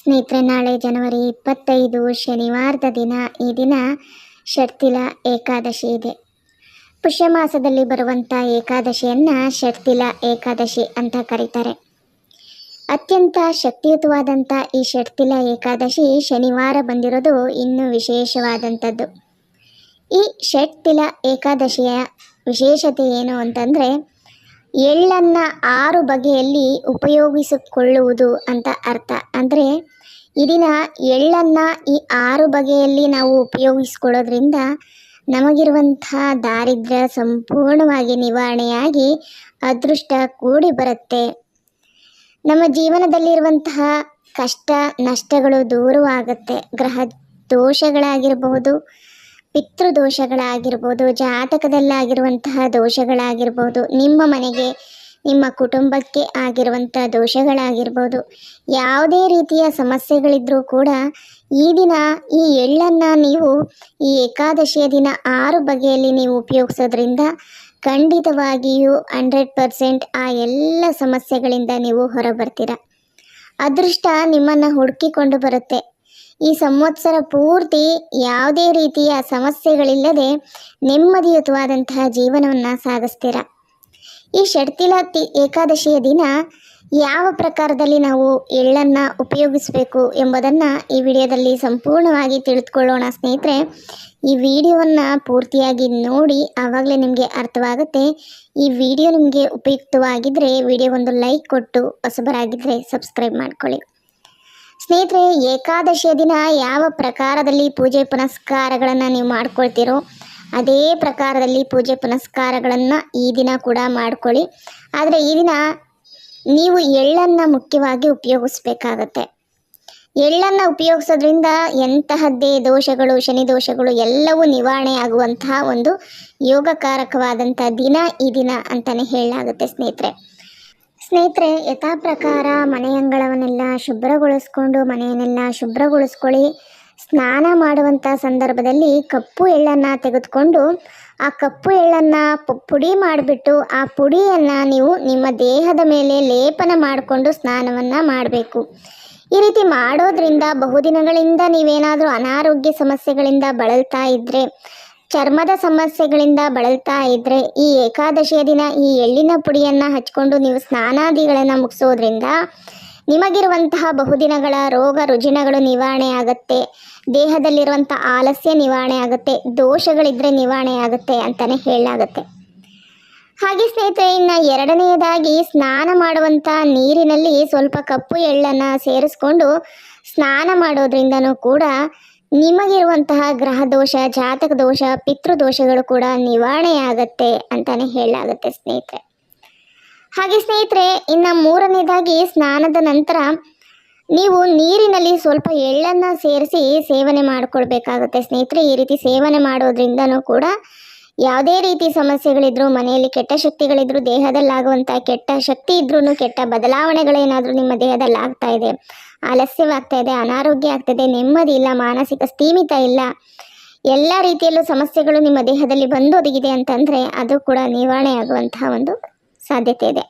ಸ್ನೇಹಿತರೆ, ನಾಳೆ ಜನವರಿ ಇಪ್ಪತ್ತೈದು, ಶನಿವಾರದ ದಿನ, ಈ ದಿನ ಷಟ್ತಿಲ ಏಕಾದಶಿ ಇದೆ. ಪುಷ್ಯ ಮಾಸದಲ್ಲಿ ಬರುವಂಥ ಏಕಾದಶಿಯನ್ನು ಷಟ್ತಿಲ ಏಕಾದಶಿ ಅಂತ ಕರೀತಾರೆ. ಅತ್ಯಂತ ಶಕ್ತಿಯುತವಾದಂಥ ಈ ಷಟ್ತಿಲ ಏಕಾದಶಿ ಶನಿವಾರ ಬಂದಿರೋದು ಇನ್ನೂ ವಿಶೇಷವಾದಂಥದ್ದು. ಈ ಷಟ್ತಿಲ ಏಕಾದಶಿಯ ವಿಶೇಷತೆ ಏನು ಅಂತಂದರೆ ಎಳ್ಳನ್ನು ಆರು ಬಗೆಯಲ್ಲಿ ಉಪಯೋಗಿಸಿಕೊಳ್ಳುವುದು ಅಂತ ಅರ್ಥ. ಅಂದರೆ ಇದಿನ ಎಳ್ಳನ್ನು ಈ ಆರು ಬಗೆಯಲ್ಲಿ ನಾವು ಉಪಯೋಗಿಸ್ಕೊಳ್ಳೋದ್ರಿಂದ ನಮಗಿರುವಂಥ ದಾರಿದ್ರ್ಯ ಸಂಪೂರ್ಣವಾಗಿ ನಿವಾರಣೆಯಾಗಿ ಅದೃಷ್ಟ ಕೂಡಿ ಬರುತ್ತೆ. ನಮ್ಮ ಜೀವನದಲ್ಲಿರುವಂತಹ ಕಷ್ಟ, ನಷ್ಟಗಳು ದೂರವಾಗುತ್ತೆ. ಗ್ರಹ ದೋಷಗಳಾಗಿರಬಹುದು ಪಿತೃದೋಷಗಳಾಗಿರ್ಬೋದು, ಜಾತಕದಲ್ಲಾಗಿರುವಂತಹ ದೋಷಗಳಾಗಿರ್ಬೋದು, ನಿಮ್ಮ ಮನೆಗೆ, ನಿಮ್ಮ ಕುಟುಂಬಕ್ಕೆ ಆಗಿರುವಂಥ ದೋಷಗಳಾಗಿರ್ಬೋದು, ಯಾವುದೇ ರೀತಿಯ ಸಮಸ್ಯೆಗಳಿದ್ದರೂ ಕೂಡ ಈ ದಿನ ಈ ಎಳ್ಳನ್ನು ನೀವು ಈ ಏಕಾದಶಿಯ ದಿನ ಆರು ಬಗೆಯಲ್ಲಿ ನೀವು ಉಪಯೋಗಿಸೋದ್ರಿಂದ ಖಂಡಿತವಾಗಿಯೂ ಹಂಡ್ರೆಡ್ ಪರ್ಸೆಂಟ್ ಆ ಎಲ್ಲ ಸಮಸ್ಯೆಗಳಿಂದ ನೀವು ಹೊರಬರ್ತೀರ. ಅದೃಷ್ಟ ನಿಮ್ಮನ್ನು ಹುಡುಕಿಕೊಂಡು ಬರುತ್ತೆ. ಈ ಸಂವತ್ಸರ ಪೂರ್ತಿ ಯಾವುದೇ ರೀತಿಯ ಸಮಸ್ಯೆಗಳಿಲ್ಲದೆ ನೆಮ್ಮದಿಯುತವಾದಂತಹ ಜೀವನವನ್ನು ಸಾಗಿಸ್ತೀರ. ಈ ಷಡ್ತಿಲ ಏಕಾದಶಿಯ ದಿನ ಯಾವ ಪ್ರಕಾರದಲ್ಲಿ ನಾವು ಎಳ್ಳನ್ನು ಉಪಯೋಗಿಸಬೇಕು ಎಂಬುದನ್ನು ಈ ವಿಡಿಯೋದಲ್ಲಿ ಸಂಪೂರ್ಣವಾಗಿ ತಿಳಿದುಕೊಳ್ಳೋಣ ಸ್ನೇಹಿತರೆ. ಈ ವಿಡಿಯೋವನ್ನು ಪೂರ್ತಿಯಾಗಿ ನೋಡಿ ಆವಾಗಲೇ ನಿಮಗೆ ಅರ್ಥವಾಗುತ್ತೆ. ಈ ವಿಡಿಯೋ ನಿಮಗೆ ಉಪಯುಕ್ತವಾಗಿದ್ದರೆ ವಿಡಿಯೋ ಒಂದು ಲೈಕ್ ಕೊಟ್ಟು ಹೊಸಬರಾಗಿದ್ದರೆ ಸಬ್ಸ್ಕ್ರೈಬ್ ಮಾಡ್ಕೊಳ್ಳಿ. ಸ್ನೇಹಿತರೆ, ಏಕಾದಶಿಯ ದಿನ ಯಾವ ಪ್ರಕಾರದಲ್ಲಿ ಪೂಜೆ ಪುನಸ್ಕಾರಗಳನ್ನು ನೀವು ಮಾಡ್ಕೊಳ್ತೀರೋ, ಅದೇ ಪ್ರಕಾರದಲ್ಲಿ ಪೂಜೆ ಪುನಸ್ಕಾರಗಳನ್ನು ಈ ದಿನ ಕೂಡ ಮಾಡ್ಕೊಳ್ಳಿ. ಆದರೆ ಈ ದಿನ ನೀವು ಎಳ್ಳನ್ನು ಮುಖ್ಯವಾಗಿ ಉಪಯೋಗಿಸ್ಬೇಕಾಗತ್ತೆ. ಎಳ್ಳನ್ನು ಉಪಯೋಗಿಸೋದ್ರಿಂದ ಎಂತಹದ್ದೇ ದೋಷಗಳು, ಶನಿ ದೋಷಗಳು ಎಲ್ಲವೂ ನಿವಾರಣೆ ಆಗುವಂತಹ ಒಂದು ಯೋಗಕಾರಕವಾದಂಥ ದಿನ ಈ ದಿನ ಅಂತಲೇ ಹೇಳಲಾಗುತ್ತೆ ಸ್ನೇಹಿತರೆ. ಸ್ನೇಹಿತರೆ, ಯಥಾ ಪ್ರಕಾರ ಮನೆಯಂಗಳವನ್ನೆಲ್ಲ ಶುಭ್ರಗೊಳಿಸ್ಕೊಂಡು ಮನೆಯನ್ನೆಲ್ಲ ಶುಭ್ರಗೊಳಿಸ್ಕೊಳ್ಳಿ. ಸ್ನಾನ ಮಾಡುವಂಥ ಸಂದರ್ಭದಲ್ಲಿ ಕಪ್ಪು ಎಳ್ಳನ್ನು ತೆಗೆದುಕೊಂಡು ಆ ಕಪ್ಪು ಎಳ್ಳನ್ನು ಪುಡಿ ಮಾಡಿಬಿಟ್ಟು ಆ ಪುಡಿಯನ್ನು ನೀವು ನಿಮ್ಮ ದೇಹದ ಮೇಲೆ ಲೇಪನ ಮಾಡಿಕೊಂಡು ಸ್ನಾನವನ್ನು ಮಾಡಬೇಕು. ಈ ರೀತಿ ಮಾಡೋದ್ರಿಂದ ಬಹುದಿನಗಳಿಂದ ನೀವೇನಾದರೂ ಅನಾರೋಗ್ಯ ಸಮಸ್ಯೆಗಳಿಂದ ಬಳಲ್ತಾ ಇದ್ದರೆ ಚರ್ಮದ ಸಮಸ್ಯೆಗಳಿಂದ ಬಳಲ್ತಾ ಇದ್ದರೆ ಈ ಏಕಾದಶಿಯ ದಿನ ಈ ಎಳ್ಳಿನ ಪುಡಿಯನ್ನು ಹಚ್ಕೊಂಡು ನೀವು ಸ್ನಾನಾದಿಗಳನ್ನ ಮುಗಿಸೋದ್ರಿಂದ ನಿಮಗಿರುವಂತಹ ಬಹುದಿನಗಳ ರೋಗ ರುಜಿನಗಳು ನಿವಾರಣೆ ಆಗುತ್ತೆ. ದೇಹದಲ್ಲಿರುವಂಥ ಆಲಸ್ಯ ನಿವಾರಣೆ ಆಗುತ್ತೆ. ದೋಷಗಳಿದ್ರೆ ನಿವಾರಣೆ ಆಗುತ್ತೆ ಅಂತಾನೆ ಹೇಳಲಾಗುತ್ತೆ. ಹಾಗೆ ಸ್ನೇಹಿತರೆ, ಇನ್ನು ಎರಡನೆಯದಾಗಿ ಸ್ನಾನ ಮಾಡುವಂಥ ನೀರಿನಲ್ಲಿ ಸ್ವಲ್ಪ ಕಪ್ಪು ಎಳ್ಳನ್ನು ಸೇರಿಸ್ಕೊಂಡು ಸ್ನಾನ ಮಾಡೋದ್ರಿಂದನೂ ಕೂಡ ನಿಮಗಿರುವಂತಹ ಗ್ರಹ ದೋಷ, ಜಾತಕ ದೋಷ ಪಿತೃದೋಷಗಳು ಕೂಡ ನಿವಾರಣೆ ಆಗತ್ತೆ ಅಂತಾನೆ ಹೇಳಲಾಗುತ್ತೆ ಸ್ನೇಹಿತರೆ. ಹಾಗೆ ಸ್ನೇಹಿತರೆ, ಇನ್ನು ಮೂರನೇದಾಗಿ ಸ್ನಾನದ ನಂತರ ನೀವು ನೀರಿನಲ್ಲಿ ಸ್ವಲ್ಪ ಎಳ್ಳನ್ನು ಸೇರಿಸಿ ಸೇವನೆ ಮಾಡಿಕೊಳ್ಬೇಕಾಗುತ್ತೆ ಸ್ನೇಹಿತರೆ. ಈ ರೀತಿ ಸೇವನೆ ಮಾಡೋದ್ರಿಂದನೂ ಕೂಡ ಯಾವುದೇ ರೀತಿ ಸಮಸ್ಯೆಗಳಿದ್ರು, ಮನೆಯಲ್ಲಿ ಕೆಟ್ಟ ಶಕ್ತಿಗಳಿದ್ರು ದೇಹದಲ್ಲಾಗುವಂಥ ಕೆಟ್ಟ ಶಕ್ತಿ ಇದ್ರೂ ಕೆಟ್ಟ ಬದಲಾವಣೆಗಳೇನಾದರೂ ನಿಮ್ಮ ದೇಹದಲ್ಲಿ ಆಗ್ತಾ ಇದೆ. ಆಲಸ್ಯವಾಗ್ತಾ ಇದೆ ಅನಾರೋಗ್ಯ ಆಗ್ತಿದೆ ನೆಮ್ಮದಿ ಇಲ್ಲ, ಮಾನಸಿಕ ಸ್ಥೀಮಿತ ಇಲ್ಲ. ಎಲ್ಲ ರೀತಿಯಲ್ಲೂ ಸಮಸ್ಯೆಗಳು ನಿಮ್ಮ ದೇಹದಲ್ಲಿ ಬಂದು ಒದಗಿದೆ ಅಂತಂದರೆ ಅದು ಕೂಡ ನಿವಾರಣೆ ಆಗುವಂತಹ ಒಂದು ಸಾಧ್ಯತೆ ಇದೆ.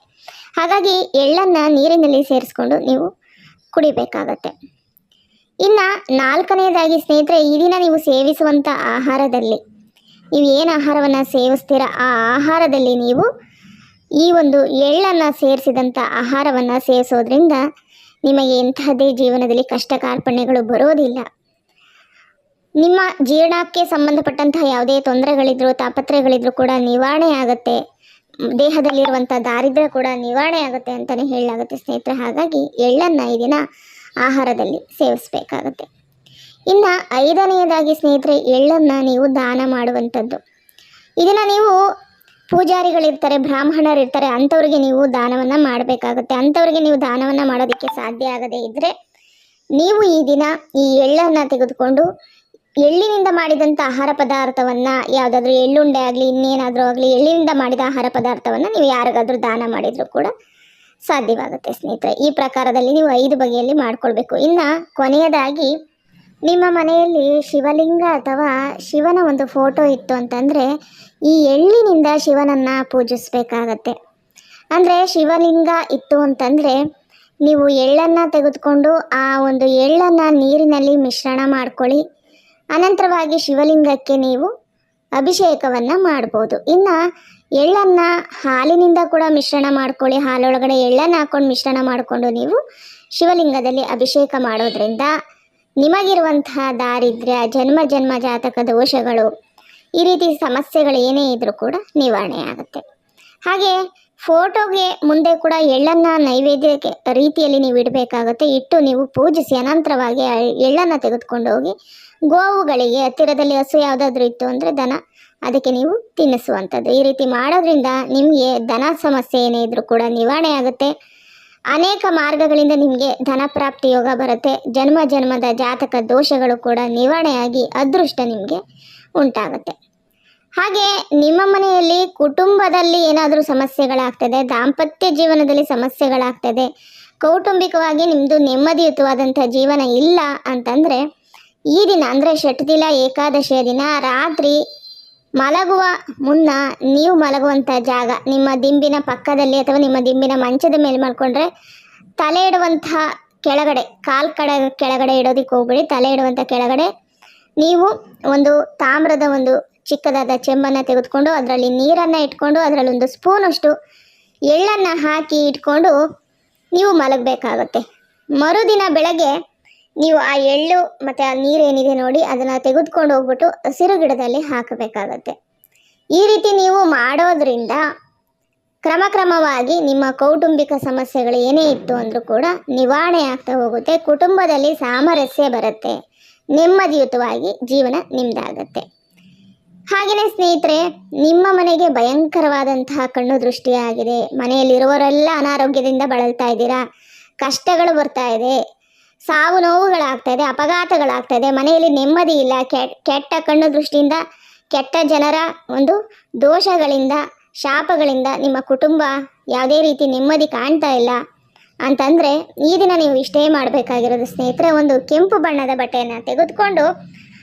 ಹಾಗಾಗಿ ಎಳ್ಳನ್ನು ನೀರಿನಲ್ಲಿ ಸೇರಿಸ್ಕೊಂಡು ನೀವು ಕುಡಿಬೇಕಾಗತ್ತೆ. ಇನ್ನು ನಾಲ್ಕನೆಯದಾಗಿ ಸ್ನೇಹಿತರೆ, ಈ ದಿನ ನೀವು ಸೇವಿಸುವಂಥ ಆಹಾರದಲ್ಲಿ, ನೀವು ಏನು ಆಹಾರವನ್ನು ಸೇವಿಸ್ತೀರ, ಆ ಆಹಾರದಲ್ಲಿ ನೀವು ಈ ಒಂದು ಎಳ್ಳನ್ನು ಸೇರಿಸಿದಂಥ ಆಹಾರವನ್ನು ಸೇವಿಸೋದ್ರಿಂದ ನಿಮಗೆ ಇಂತಹದ್ದೇ ಜೀವನದಲ್ಲಿ ಕಷ್ಟ ಕಾರ್ಪಣ್ಯಗಳು ಬರೋದಿಲ್ಲ. ನಿಮ್ಮ ಜೀರ್ಣಕ್ಕೆ ಸಂಬಂಧಪಟ್ಟಂತಹ ಯಾವುದೇ ತೊಂದರೆಗಳಿದ್ರು, ತಾಪತ್ರಯಗಳಿದ್ರು ಕೂಡ ನಿವಾರಣೆ ಆಗುತ್ತೆ. ದೇಹದಲ್ಲಿರುವಂಥ ದಾರಿದ್ರ್ಯ ಕೂಡ ನಿವಾರಣೆ ಆಗುತ್ತೆ ಅಂತಾನೆ ಹೇಳಲಾಗುತ್ತೆ ಸ್ನೇಹಿತರೆ. ಹಾಗಾಗಿ ಎಳ್ಳನ್ನು ಈ ದಿನ ಆಹಾರದಲ್ಲಿ ಸೇವಿಸಬೇಕಾಗತ್ತೆ. ಇನ್ನು ಐದನೆಯದಾಗಿ ಸ್ನೇಹಿತರೆ, ಎಳ್ಳನ್ನು ನೀವು ದಾನ ಮಾಡುವಂಥದ್ದು. ಇದನ್ನು ನೀವು ಪೂಜಾರಿಗಳಿರ್ತಾರೆ, ಬ್ರಾಹ್ಮಣರಿರ್ತಾರೆ, ಅಂಥವ್ರಿಗೆ ನೀವು ದಾನವನ್ನು ಮಾಡಬೇಕಾಗುತ್ತೆ. ಅಂಥವ್ರಿಗೆ ನೀವು ದಾನವನ್ನು ಮಾಡೋದಕ್ಕೆ ಸಾಧ್ಯ ಆಗದೇ ಇದ್ದರೆ ನೀವು ಈ ದಿನ ಈ ಎಳ್ಳನ್ನು ತೆಗೆದುಕೊಂಡು ಎಳ್ಳಿನಿಂದ ಮಾಡಿದಂಥ ಆಹಾರ ಪದಾರ್ಥವನ್ನು, ಯಾವುದಾದ್ರೂ ಎಳ್ಳುಂಡೆ ಆಗಲಿ, ಇನ್ನೇನಾದರೂ ಆಗಲಿ, ಎಳ್ಳಿನಿಂದ ಮಾಡಿದ ಆಹಾರ ಪದಾರ್ಥವನ್ನು ನೀವು ಯಾರಿಗಾದರೂ ದಾನ ಮಾಡಿದರೂ ಕೂಡ ಸಾಧ್ಯವಾಗುತ್ತೆ ಸ್ನೇಹಿತರೆ. ಈ ಪ್ರಕಾರದಲ್ಲಿ ನೀವು ಐದು ಬಗೆಯಲ್ಲಿ ಮಾಡಿಕೊಳ್ಬೇಕು. ಇನ್ನು ಕೊನೆಯದಾಗಿ ನಿಮ್ಮ ಮನೆಯಲ್ಲಿ ಶಿವಲಿಂಗ ಅಥವಾ ಶಿವನ ಒಂದು ಫೋಟೋ ಇತ್ತು ಅಂತಂದರೆ ಈ ಎಳ್ಳಿನಿಂದ ಶಿವನನ್ನು ಪೂಜಿಸಬೇಕಾಗತ್ತೆ. ಅಂದರೆ ಶಿವಲಿಂಗ ಇತ್ತು ಅಂತಂದರೆ ನೀವು ಎಳ್ಳನ್ನು ತೆಗೆದುಕೊಂಡು ಆ ಒಂದು ಎಳ್ಳನ್ನು ನೀರಿನಲ್ಲಿ ಮಿಶ್ರಣ ಮಾಡ್ಕೊಳ್ಳಿ. ಅನಂತರವಾಗಿ ಶಿವಲಿಂಗಕ್ಕೆ ನೀವು ಅಭಿಷೇಕವನ್ನು ಮಾಡ್ಬೋದು. ಇನ್ನು ಎಳ್ಳನ್ನು ಹಾಲಿನಿಂದ ಕೂಡ ಮಿಶ್ರಣ ಮಾಡ್ಕೊಳ್ಳಿ. ಹಾಲೊಳಗಡೆ ಎಳ್ಳನ್ನು ಹಾಕ್ಕೊಂಡು ಮಿಶ್ರಣ ಮಾಡಿಕೊಂಡು ನೀವು ಶಿವಲಿಂಗದಲ್ಲಿ ಅಭಿಷೇಕ ಮಾಡೋದ್ರಿಂದ ನಿಮಗಿರುವಂತಹ ದಾರಿದ್ರ್ಯ ಜನ್ಮ ಜನ್ಮ ಜಾತಕ ದೋಷಗಳು, ಈ ರೀತಿ ಸಮಸ್ಯೆಗಳು ಏನೇ ಇದ್ದರೂ ಕೂಡ ನಿವಾರಣೆ ಆಗುತ್ತೆ. ಹಾಗೆ ಫೋಟೋಗೆ ಮುಂದೆ ಕೂಡ ಎಳ್ಳನ್ನು ನೈವೇದ್ಯಕ್ಕೆ ರೀತಿಯಲ್ಲಿ ನೀವು ಇಡಬೇಕಾಗುತ್ತೆ. ಇಟ್ಟು ನೀವು ಪೂಜಿಸಿ ಅನಂತರವಾಗಿ ಎಳ್ಳನ್ನು ತೆಗೆದುಕೊಂಡು ಹೋಗಿ ಗೋವುಗಳಿಗೆ, ಹತ್ತಿರದಲ್ಲಿ ಹಸು ಯಾವುದಾದ್ರೂ ಇತ್ತು ಅಂದರೆ ದನ ಅದಕ್ಕೆ ನೀವು ತಿನ್ನಿಸುವಂಥದ್ದು. ಈ ರೀತಿ ಮಾಡೋದ್ರಿಂದ ನಿಮಗೆ ದನ ಸಮಸ್ಯೆ ಏನೇ ಇದ್ದರೂ ಕೂಡ ನಿವಾರಣೆ ಆಗುತ್ತೆ. ಅನೇಕ ಮಾರ್ಗಗಳಿಂದ ನಿಮಗೆ ಧನ ಪ್ರಾಪ್ತಿ ಯೋಗ ಬರುತ್ತೆ. ಜನ್ಮ ಜನ್ಮದ ಜಾತಕ ದೋಷಗಳು ಕೂಡ ನಿವಾರಣೆಯಾಗಿ ಅದೃಷ್ಟ ನಿಮಗೆ ಉಂಟಾಗುತ್ತೆ. ಹಾಗೆ ನಿಮ್ಮ ಮನೆಯಲ್ಲಿ ಕುಟುಂಬದಲ್ಲಿ ಏನಾದರೂ ಸಮಸ್ಯೆಗಳಾಗ್ತದೆ, ದಾಂಪತ್ಯ ಜೀವನದಲ್ಲಿ ಸಮಸ್ಯೆಗಳಾಗ್ತದೆ, ಕೌಟುಂಬಿಕವಾಗಿ ನಿಮ್ಮದು ನೆಮ್ಮದಿಯುತವಾದಂಥ ಜೀವನ ಇಲ್ಲ ಅಂತಂದರೆ ಈ ದಿನ ಅಂದರೆ ಷಟ್ದಿಲ ಏಕಾದಶಿಯ ದಿನ, ರಾತ್ರಿ ಮಲಗುವ ಮುನ್ನ ನೀವು ಮಲಗುವಂಥ ಜಾಗ, ನಿಮ್ಮ ದಿಂಬಿನ ಪಕ್ಕದಲ್ಲಿ ಅಥವಾ ನಿಮ್ಮ ದಿಂಬಿನ ಮಂಚದ ಮೇಲೆ ಮಲ್ಕೊಂಡ್ರೆ ತಲೆ ಇಡುವಂತಹ ಕೆಳಗಡೆ, ಕಾಲ್ ಕಡೆ, ಕೆಳಗಡೆ ಇಡೋದಕ್ಕೆ ಹೋಗ್ಬೇಡಿ. ತಲೆ ಇಡುವಂಥ ಕೆಳಗಡೆ ನೀವು ಒಂದು ತಾಮ್ರದ ಒಂದು ಚಿಕ್ಕದಾದ ಚೆಂಬನ್ನು ತೆಗೆದುಕೊಂಡು ಅದರಲ್ಲಿ ನೀರನ್ನು ಇಟ್ಕೊಂಡು ಅದರಲ್ಲಿ ಒಂದು ಸ್ಪೂನಷ್ಟು ಎಳ್ಳನ್ನು ಹಾಕಿ ಇಟ್ಕೊಂಡು ನೀವು ಮಲಗಬೇಕಾಗುತ್ತೆ. ಮರುದಿನ ಬೆಳಗ್ಗೆ ನೀವು ಆ ಎಳ್ಳು ಮತ್ತು ಆ ನೀರೇನಿದೆ ನೋಡಿ, ಅದನ್ನು ತೆಗೆದುಕೊಂಡು ಹೋಗ್ಬಿಟ್ಟು ಹಸಿರು ಗಿಡದಲ್ಲಿ ಹಾಕಬೇಕಾಗತ್ತೆ. ಈ ರೀತಿ ನೀವು ಮಾಡೋದ್ರಿಂದ ಕ್ರಮಕ್ರಮವಾಗಿ ನಿಮ್ಮ ಕೌಟುಂಬಿಕ ಸಮಸ್ಯೆಗಳು ಏನೇ ಇತ್ತು ಅಂದರೂ ಕೂಡ ನಿವಾರಣೆ ಆಗ್ತಾ ಹೋಗುತ್ತೆ, ಕುಟುಂಬದಲ್ಲಿ ಸಾಮರಸ್ಯ ಬರುತ್ತೆ, ನೆಮ್ಮದಿಯುತವಾಗಿ ಜೀವನ ನಿಮ್ಮದಾಗತ್ತೆ ಹಾಗೆಯೇ ಸ್ನೇಹಿತರೆ, ನಿಮ್ಮ ಮನೆಗೆ ಭಯಂಕರವಾದಂತಹ ಕಣ್ಣು ದೃಷ್ಟಿಯಾಗಿದೆ. ಮನೆಯಲ್ಲಿರುವವರೆಲ್ಲ ಅನಾರೋಗ್ಯದಿಂದ ಬಳಲ್ತಾ ಇದ್ದೀರಾ? ಕಷ್ಟಗಳು ಬರ್ತಾ ಇದೆ. ಸಾವು ನೋವುಗಳಾಗ್ತಾ ಇದೆ ಅಪಘಾತಗಳಾಗ್ತಾ ಇದೆ ಮನೆಯಲ್ಲಿ ನೆಮ್ಮದಿ ಇಲ್ಲ ಕೆಟ್ಟ ಕಣ್ಣು ದೃಷ್ಟಿಯಿಂದ, ಕೆಟ್ಟ ಜನರ ಒಂದು ದೋಷಗಳಿಂದ, ಶಾಪಗಳಿಂದ ನಿಮ್ಮ ಕುಟುಂಬ ಯಾವುದೇ ರೀತಿ ನೆಮ್ಮದಿ ಕಾಣ್ತಾ ಇಲ್ಲ ಅಂತಂದರೆ ಈ ದಿನ ನೀವು ಇಷ್ಟೇ ಮಾಡಬೇಕಾಗಿರೋದು. ಸ್ನೇಹಿತರೆ, ಒಂದು ಕೆಂಪು ಬಣ್ಣದ ಬಟ್ಟೆಯನ್ನು ತೆಗೆದುಕೊಂಡು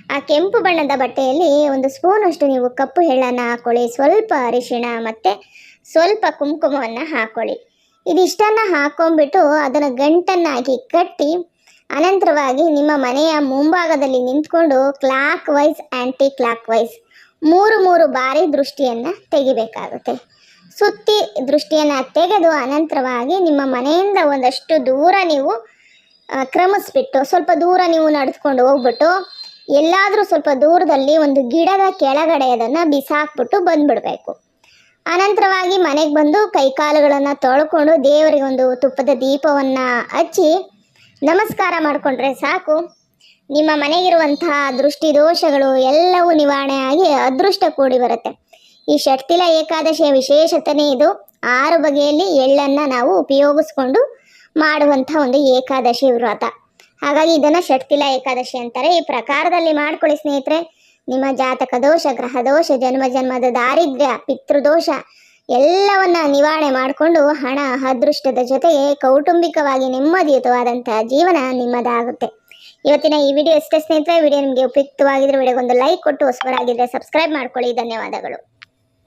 ಆ ಕೆಂಪು ಬಣ್ಣದ ಬಟ್ಟೆಯಲ್ಲಿ ಒಂದು ಸ್ಪೂನಷ್ಟು ನೀವು ಕಪ್ಪು ಎಳ್ಳನ್ನು ಹಾಕ್ಕೊಳ್ಳಿ ಸ್ವಲ್ಪ ಅರಿಶಿಣ ಮತ್ತು ಸ್ವಲ್ಪ ಕುಂಕುಮವನ್ನು ಹಾಕ್ಕೊಳ್ಳಿ ಇದಿಷ್ಟನ್ನು ಹಾಕ್ಕೊಂಡ್ಬಿಟ್ಟು ಅದನ್ನು ಗಂಟನ್ನಾಗಿ ಕಟ್ಟಿ ಅನಂತರವಾಗಿ ನಿಮ್ಮ ಮನೆಯ ಮುಂಭಾಗದಲ್ಲಿ ನಿಂತ್ಕೊಂಡು clockwise anticlockwise ಮೂರು ಮೂರು ಬಾರಿ ದೃಷ್ಟಿಯನ್ನು ತೆಗಿಬೇಕಾಗುತ್ತೆ. ಸುತ್ತಿ ದೃಷ್ಟಿಯನ್ನು ತೆಗೆದು ಅನಂತರವಾಗಿ ನಿಮ್ಮ ಮನೆಯಿಂದ ಒಂದಷ್ಟು ದೂರ ನೀವು ಕ್ರಮಿಸ್ಬಿಟ್ಟು, ಸ್ವಲ್ಪ ದೂರ ನೀವು ನಡೆದುಕೊಂಡು ಹೋಗ್ಬಿಟ್ಟು, ಎಲ್ಲಾದರೂ ಸ್ವಲ್ಪ ದೂರದಲ್ಲಿ ಒಂದು ಗಿಡದ ಕೆಳಗಡೆ ಅದನ್ನು ಬಿಸಾಕ್ಬಿಟ್ಟು ಬಂದುಬಿಡಬೇಕು. ಅನಂತರವಾಗಿ ಮನೆಗೆ ಬಂದು ಕೈಕಾಲುಗಳನ್ನು ತೊಳ್ಕೊಂಡು ದೇವರಿಗೆ ಒಂದು ತುಪ್ಪದ ದೀಪವನ್ನು ಹಚ್ಚಿ ನಮಸ್ಕಾರ ಮಾಡಿಕೊಂಡ್ರೆ ಸಾಕು. ನಿಮ್ಮ ಮನೆಗಿರುವಂತಹ ದೃಷ್ಟಿ ದೋಷಗಳು ಎಲ್ಲವೂ ನಿವಾರಣೆ ಆಗಿ ಅದೃಷ್ಟ ಕೂಡಿ ಬರುತ್ತೆ. ಈ ಷಟ್ತಿಲ ಏಕಾದಶಿಯ ವಿಶೇಷತೆನೇ ಇದು. ಆರು ಬಗೆಯಲ್ಲಿ ಎಳ್ಳನ್ನು ನಾವು ಉಪಯೋಗಿಸ್ಕೊಂಡು ಮಾಡುವಂಥ ಒಂದು ಏಕಾದಶಿ ವ್ರತ. ಹಾಗಾಗಿ ಇದನ್ನು ಷಟ್ತಿಲ ಏಕಾದಶಿ ಅಂತಾರೆ. ಈ ಪ್ರಕಾರದಲ್ಲಿ ಮಾಡ್ಕೊಳ್ಳಿ ಸ್ನೇಹಿತರೆ. ನಿಮ್ಮ ಜಾತಕ ದೋಷ, ಗ್ರಹ ದೋಷ, ಜನ್ಮ ಜನ್ಮದ ದಾರಿದ್ರ್ಯ, ಪಿತೃದೋಷ ಎಲ್ಲವನ್ನ ನಿವಾರಣೆ ಮಾಡಿಕೊಂಡು ಹಣ, ಅದೃಷ್ಟದ ಜೊತೆಗೆ ಕೌಟುಂಬಿಕವಾಗಿ ನೆಮ್ಮದಿಯುತವಾದಂತಹ ಜೀವನ ನಿಮ್ಮದಾಗುತ್ತೆ. ಇವತ್ತಿನ ಈ ವಿಡಿಯೋ ಎಷ್ಟೇ ಸ್ನೇಹಿತರೆ ವಿಡಿಯೋ ನಿಮಗೆ ಉಪಯುಕ್ತವಾಗಿದ್ರೆ ವಿಡಿಯೋಗೊಂದು ಲೈಕ್ ಕೊಟ್ಟು ಹೊಸಬರಾಗಿದ್ದರೆ ಸಬ್ಸ್ಕ್ರೈಬ್ ಮಾಡ್ಕೊಳ್ಳಿ. ಧನ್ಯವಾದಗಳು.